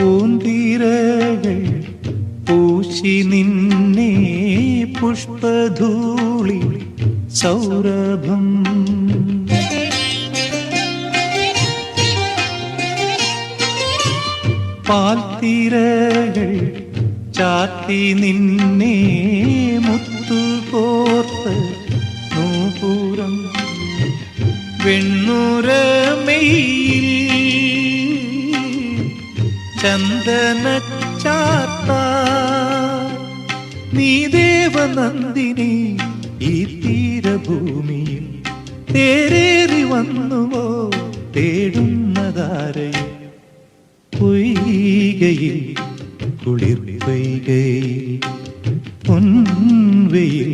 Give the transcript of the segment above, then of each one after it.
പൂന്തിരകൾ പൂശി നിന്നെ പുഷ്പധൂളി സൗരഭം. പാൽത്തിരകൾ ചാത്തി നിന്നെ മുത്തു കോർത്ത് നൂപുരം വെണ്ണുരമയിൽ ചന്ദന ചാത്ത നീ ദേവനന്ദിനി ഈ തീരഭൂമിയിൽ തേരേറി വന്നുവോ തേടുന്നതാരയിൽ പൊയ്കയിൽ കുളിർ പൊയ്കയിൽ പൊൻവയിൽ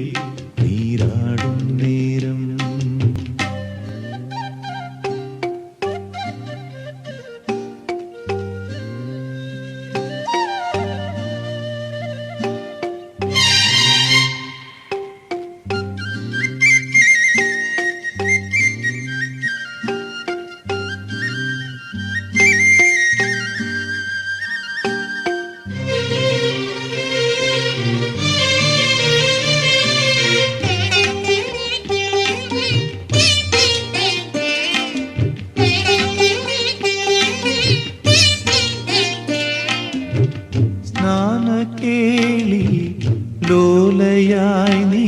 ലോലയായി നീ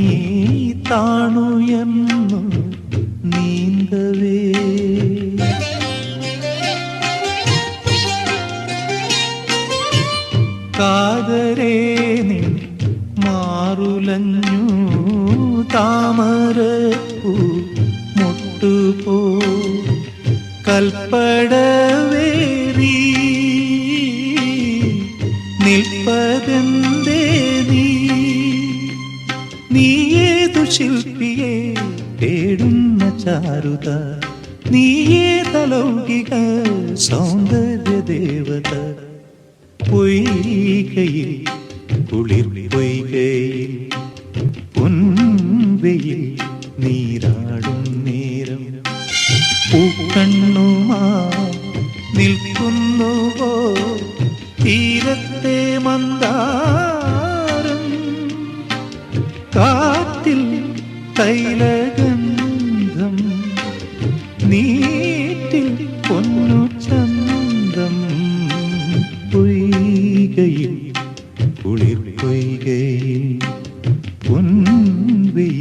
താണു എന്നു നീന്തവേ. കാതരേ നീ മാറുലഞ്ഞു താമരപ്പൂ മുട്ടുപോ. കൽപ്പടവേറി നിൽപ്പതെന്തേ നീ നീയേതു ശില്പിയെ തേടുന്ന ചാരുത നീയേതലൗകിക സൗന്ദര്യ ദേവത പൊയ്കയിൽ കുളിർ പൊയ്കയിൽ പൊൻവയിൽ നീരാടും നേരം. പൂക്കണ്ണുമാ നിൽക്കുന്നുവോ തീരത്തെ മന്ദാരം കാത്തിൽ തൈലഗന്ധം നീറ്റിൽ പൊന്നു ചന്തം പൊയ്കയിൽ കുളിർ പൊയ്കയിൽ പൊൻവെയിൽ